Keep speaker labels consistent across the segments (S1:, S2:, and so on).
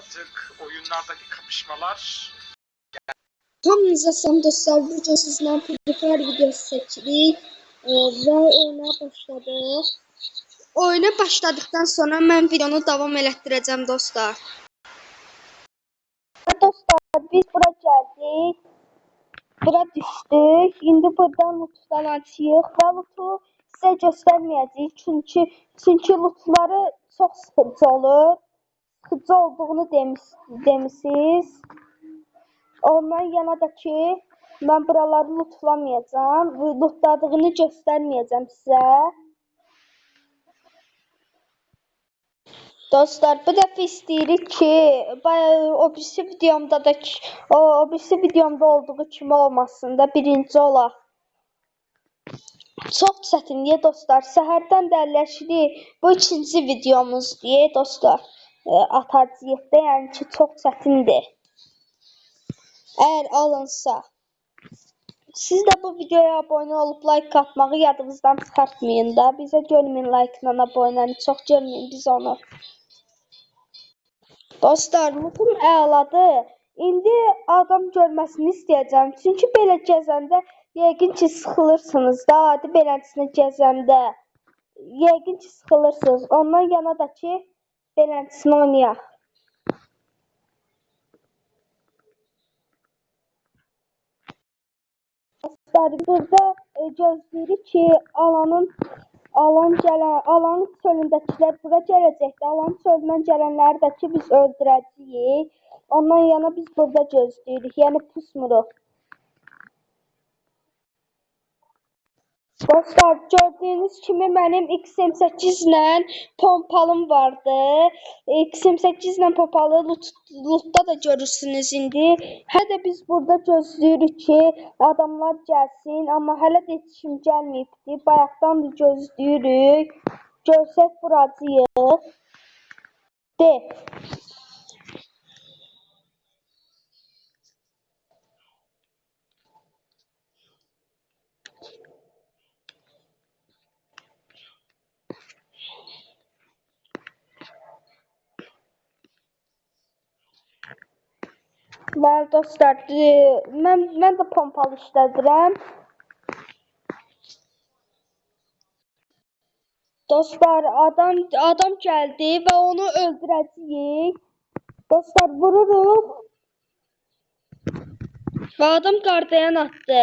S1: Artık oyunlardaki kapışmalar
S2: Hamınıza salam dostlar. Bu Free Fire videosu seçirik e, və oyuna başladıq. Oyuna başladıktan sonra mən videonu davam elətdirəcəm dostlar. Dostlar biz bura gəldik. Bura düşdük. İndi buradan lootdan açıyıq və lootu sizə göstərməyəcəyik. Çünki çünki lootları çox sıxıcı olur. Sıxıcı olduğunu demiş, demişsiniz. Ondan yana da ki, mən buraları lootlamayacağam. Lootladığını göstərməyəcəm sizə. Dostlar, bu dəfə istəyirik ki, baya- o birisi videomda da ki, o, o birisi videomda olduğu kimi olmasın da birinci olaq. Çox çətindir dostlar. Səhərdən dərləşirik. Bu ikinci videomuz deyə dostlar. E, atacağıq da, yəni ki, çox çətindir. Eğer alınsa. Siz de bu videoya abone olup like atmağı yadınızdan çıkartmayın da. Bize görmeyin like ile abonəni. Çok görmeyin biz onu. Dostlar, lootum əladır. İndi adam görməsini istəyəcəm. Çünki belə gəzəndə yəqin ki sıxılırsınız da. Adi beləsinə gəzəndə. Yəqin ki sıxılırsınız. Ondan yana da ki oynayaq. Dostlar, burada e, ki, alanın alan gələn, alanın çölündəkilər bura gələcəkdir. Alanın çölündən gələnləri də ki, biz öldürəcəyik. Ondan yana biz burada gözləyirik. Yəni pusmuruq. Dostlar, gördüyünüz kimi mənim X28 ilə pompalım vardı. X28 ilə pompalı loot, lootda da görürsünüz indi. Hələ də biz burada gözləyirik ki, adamlar gəlsin, amma hələ də heç kim gəlməyibdi. Bayaqdan da gözləyirik. Görsək buracıyıq. De. Bəli dostlar, e, mən mən də pompalı işlədirəm. Dostlar, adam adam gəldi və onu öldürəcəyik. Dostlar, vururuq. Və adam qardayan atdı.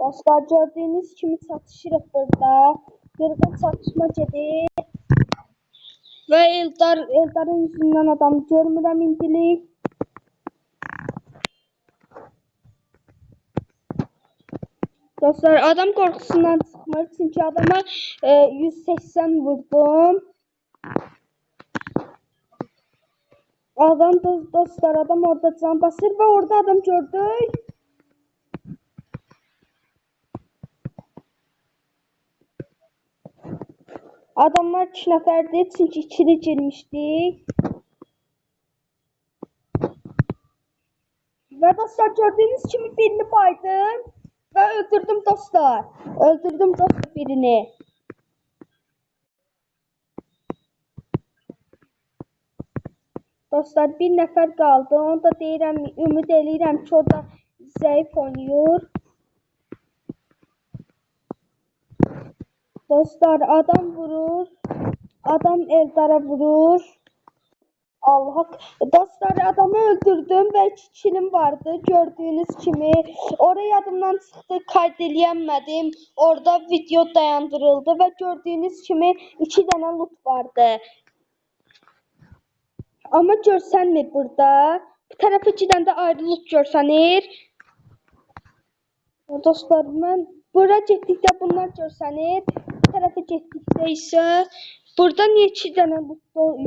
S2: Dostlar, gördüyünüz kimi çatışırıq burada. Qırğın çatışma gedir. Və Eldar, Eldarın yüzündən adam görmürəm indilik. Dostlar adam qorxusundan çıxmır çünki adama e, 180 vurdum. Adam dost, dostlar adam orada can basır və orada adam gördük. Adamlar iki nəfərdir çünki ikili girmişdik. Və dostlar gördüyünüz kimi birini baydım və öldürdüm dostlar. Öldürdüm dostlar birini. Dostlar bir nəfər qaldı. Onu da deyirəm, ümid eləyirəm ki, o da zəif oynayır. Dostlar adam vurur. Adam Eldar'a vurur. Allah. Dostlar adamı öldürdüm ve iki kilim vardı gördüğünüz kimi. Oraya yadımdan çıktı kaydediyemedim. Orada video dayandırıldı ve gördüğünüz kimi iki tane loot vardı. Ama görsənmir burada. Bir tərəfə iki dənə də ayrı loot görsənir. Dostlar, mən bura getdikdə bunlar görsənir. Bir tərəfə getdikdə isə burada iki dənə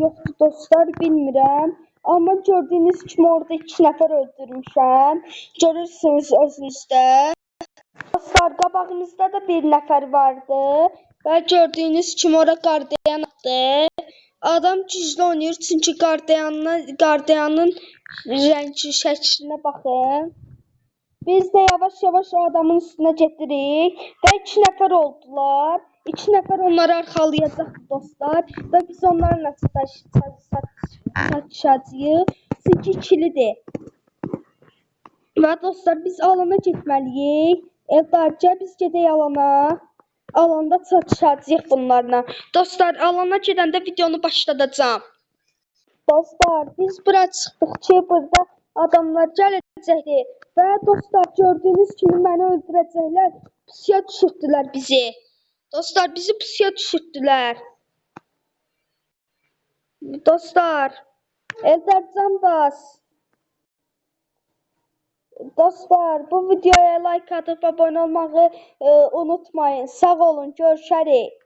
S2: yoxdur dostlar, bilmirəm. Amma gördüyünüz kimi orada iki nəfər öldürmüşəm. Görürsünüz özünüzdə. Dostlar, qabağımızda da bir nəfər vardı. Və gördüyünüz kimi ora qardayan atdı. Adam güclü oynayır çünki qardayanına, qardayanın rəngi şəklinə baxın. Biz də yavaş-yavaş adamın üstünə gedirik və iki nəfər oldular. İki nəfər onları arxalayacaq dostlar və biz onlarla çatışacağıq. Çünki ikilidir. Və dostlar biz alana getməliyik. Eldarca biz gedək alana. Alanda çatışacağıq bunlarla. Dostlar alana gedəndə videonu başladacağam. Dostlar biz bura çıxdıq ki burada adamlar gələcəkdi və dostlar gördüyünüz kimi məni öldürəcəklər. Pusuya düşürtdülər bizi. Dostlar bizi pusuya düşürtdülər. Dostlar Eldar can bas. Dostlar bu videoya like atıp abone olmayı e, unutmayın. Sağ olun görüşərik.